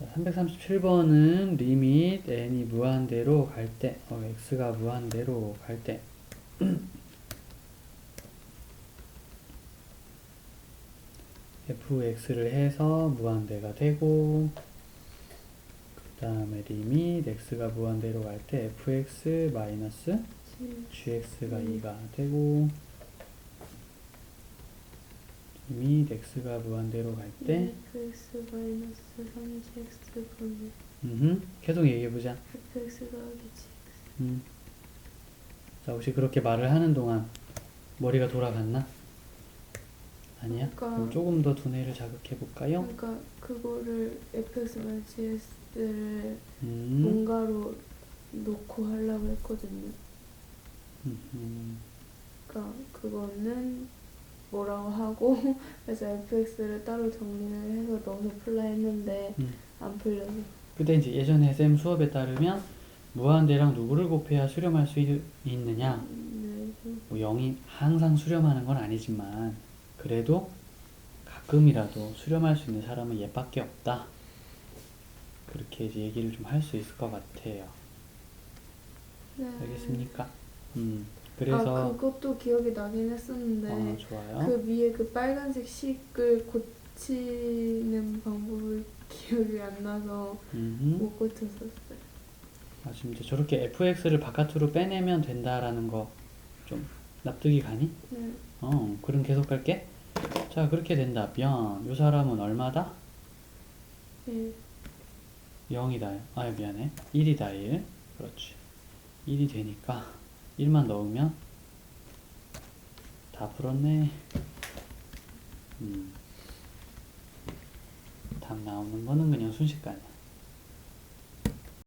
337번은 리밋 n이 무한대로 갈 때, 어, x가 무한대로 갈 때, fx를 해서 무한대가 되고, 그 다음에 리밋 x가 무한대로 갈 때 fx 마이너스 gx가 음. 2가 되고, 리밋 x가 무한대로 갈 때, fx 마이너스 3gx 분의 음흠, 계속 얘기해보자. fx 더하기 gx 음. 자, 혹시 그렇게 말을 하는 동안 머리가 돌아갔나? 아니야? 그러니까- 그럼 조금 더 두뇌를 자극해 볼까요? 그러니까 그거를 fx 마이너스 gx를 음. 뭔가로 놓고 하려고 했거든요. 음. 그러니까 그거는 뭐라고 하고 그래서 fx를 따로 정리를 해서 넣어서 풀라 했는데 음. 안 풀려서 근데 이제 예전에 쌤 수업에 따르면 무한대랑 누구를 곱해야 수렴할 수 있, 있느냐? 네, 뭐 0이 항상 수렴하는 건 아니지만 그래도 가끔이라도 수렴할 수 있는 사람은 얘밖에 없다. 그렇게 이제 얘기를 좀 할 수 있을 것 같아요. 네. 알겠습니까? 음. 그래서 아 그것도 기억이 나긴 했었는데 어, 좋아요. 그 위에 그 빨간색 식을 고치는 방법을 기억이 안 나서 음흠. 못 고쳤었어요. 아, 지금 이제 저렇게 fx를 바깥으로 빼내면 된다라는 거 좀 납득이 가니? 네. 어, 그럼 계속 갈게. 자, 그렇게 된다면 이 사람은 얼마다? 네. 0이다. 아, 미안해. 1이다, 1. 그렇지. 1이 되니까 1만 넣으면 다 풀었네. 음. 답 나오는 거는 그냥 순식간이야.